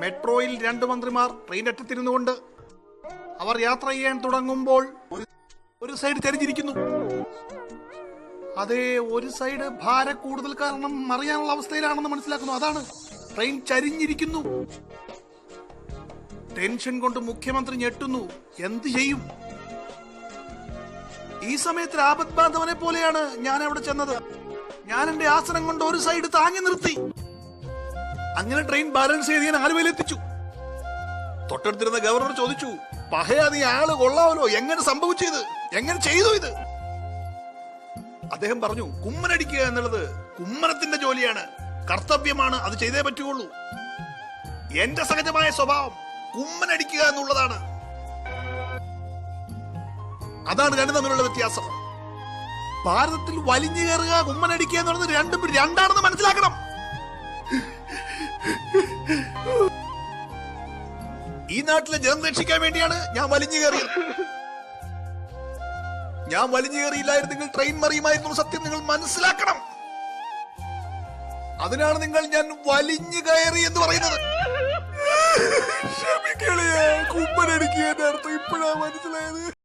മെട്രോയിൽ രണ്ട് മന്ത്രിമാർ ട്രെയിൻ അറ്റത്തിരുന്നുകൊണ്ട് അവർ യാത്ര ചെയ്യാൻ തുടങ്ങുമ്പോൾ ഒരു സൈഡ് തെരഞ്ഞിരിക്കുന്നു അതേ ഒരു സൈഡ് ഭാര കൂടുതൽ കാരണം അറിയാനുള്ള അവസ്ഥയിലാണെന്ന് മനസ്സിലാക്കുന്നു. അതാണ് ട്രെയിൻ ചരിഞ്ഞിരിക്കുന്നു. ടെൻഷൻ കൊണ്ട് മുഖ്യമന്ത്രി ഞെട്ടുന്നു. എന്ത് ചെയ്യും? ഈ സമയത്ത് ആപത് ബാന്ധവനെ പോലെയാണ് ഞാൻ അവിടെ ചെന്നത്. ഞാൻ എന്റെ ആസനം കൊണ്ട് ഒരു സൈഡ് താങ്ങി നിർത്തി. അങ്ങനെ ട്രെയിൻ ബാലൻസ് ചെയ്ത് ഞാൻ ആലുവയിലെത്തിച്ചു തൊട്ടടുത്തിരുന്ന ഗവർണർ ചോദിച്ചു പഹയാ നീ ആൾ കൊള്ളാമല്ലോ എങ്ങനെ സംഭവിച്ചു ഇത്? എങ്ങനെ ചെയ്തു ഇത്? അദ്ദേഹം പറഞ്ഞു കുമ്മനടിക്കുക എന്നുള്ളത് കുമ്മനത്തിന്റെ ജോലിയാണ്. കർത്തവ്യമാണ് അത് ചെയ്തേ പറ്റുകയുള്ളൂ. എന്റെ സഹജമായ സ്വഭാവം കുമ്മനടിക്കുക എന്നുള്ളതാണ്. അതാണ് രണ്ടും തമ്മിലുള്ള വ്യത്യാസം. ഭാരതത്തിൽ വലിഞ്ഞു കയറുക കുമ്മനടിക്കുക എന്ന് പറയുന്നത് രണ്ടും രണ്ടാണെന്ന് മനസ്സിലാക്കണം. ഈ നാട്ടിലെ ജനം രക്ഷിക്കാൻ വേണ്ടിയാണ് ഞാൻ വലിഞ്ഞു കയറിയത്. ഞാൻ വലിഞ്ഞു കയറിയില്ലായിരുന്നെങ്കിൽ ട്രെയിൻ മറിയുമായിരുന്നു സത്യം നിങ്ങൾ മനസ്സിലാക്കണം. അതിനാണ് നിങ്ങൾ ഞാൻ വലിഞ്ഞു കയറി എന്ന് പറയുന്നത്. ക്ഷമിക്കളിയ കുമ്മനടിക്കുക അർത്ഥം ഇപ്പോഴാ മനസ്സിലായത്.